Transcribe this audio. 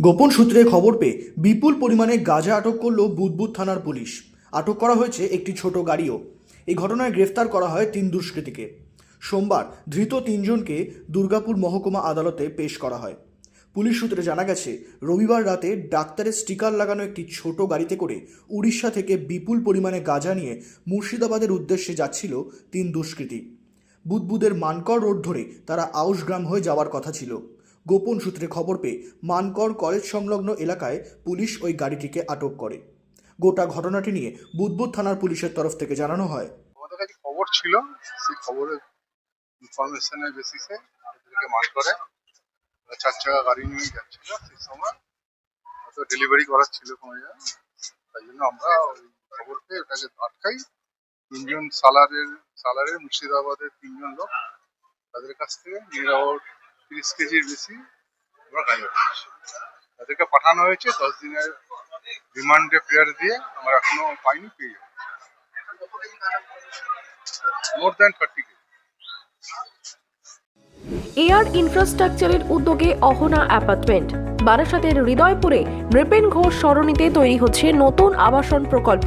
গোপন সূত্রে খবর পেয়ে বিপুল পরিমাণে গাঁজা আটক করল বুদবুদ থানার পুলিশ। আটক করা হয়েছে একটি ছোট গাড়িও। এই ঘটনায় গ্রেফতার করা হয় তিন দুষ্কৃতীকে। সোমবার ধৃত তিনজনকে দুর্গাপুর মহকুমা আদালতে পেশ করা হয়। পুলিশ সূত্রে জানা গেছে, রবিবার রাতে ডাক্তারের স্টিকার লাগানো একটি ছোট গাড়িতে করে উড়িষ্যা থেকে বিপুল পরিমাণে গাঁজা নিয়ে মুর্শিদাবাদের উদ্দেশ্যে যাচ্ছিল তিন দুষ্কৃতী। বুদবুদের মানকর রোড ধরে তারা আউশগ্রাম হয়ে যাওয়ার কথা ছিল। গোপন সূত্রে খবর পেয়ে মানকর কলেজ সংলগ্ন এলাকায় পুলিশ ওই গাড়িটিকে আটক করে। গোটা ঘটনাটি নিয়ে বুদবুদ থানার পুলিশের তরফ থেকে জানানো হয়। আমাদের কাছে খবর ছিল, সেই খবরের ইনফরমেশনের বেসিসে এদেরকে মাল করে চার চাকা গাড়ি নিয়ে যাচ্ছিল সেই সময়। হয়তো ডেলিভারি করার ছিল কোনো তাই জন্য আমরা ওই খবর পেয়ে ওটাকে আটকাই। তিনজন সালারের সালারের মুর্শিদাবাদের তিনজন লোক তাদের কাছ থেকে নিরাপদ তিরিশ কেজির বেশি আমরা গাঁজা পেয়েছি তাদেরকে পাঠানো হয়েছে, দশ দিনের রিমান্ডে ফেয়ার দিয়ে আমরা এখনও পাইনি, পেয়ে যাব। More than thirty kg air ইনফ্রাস্ট্রাকচারের উদ্যোগে অহনা অ্যাপার্টমেন্ট। বারাসাতের হৃদয়পুরে নৃপেন ঘোষ সরণিতে তৈরি হচ্ছে নতুন আবাসন প্রকল্প।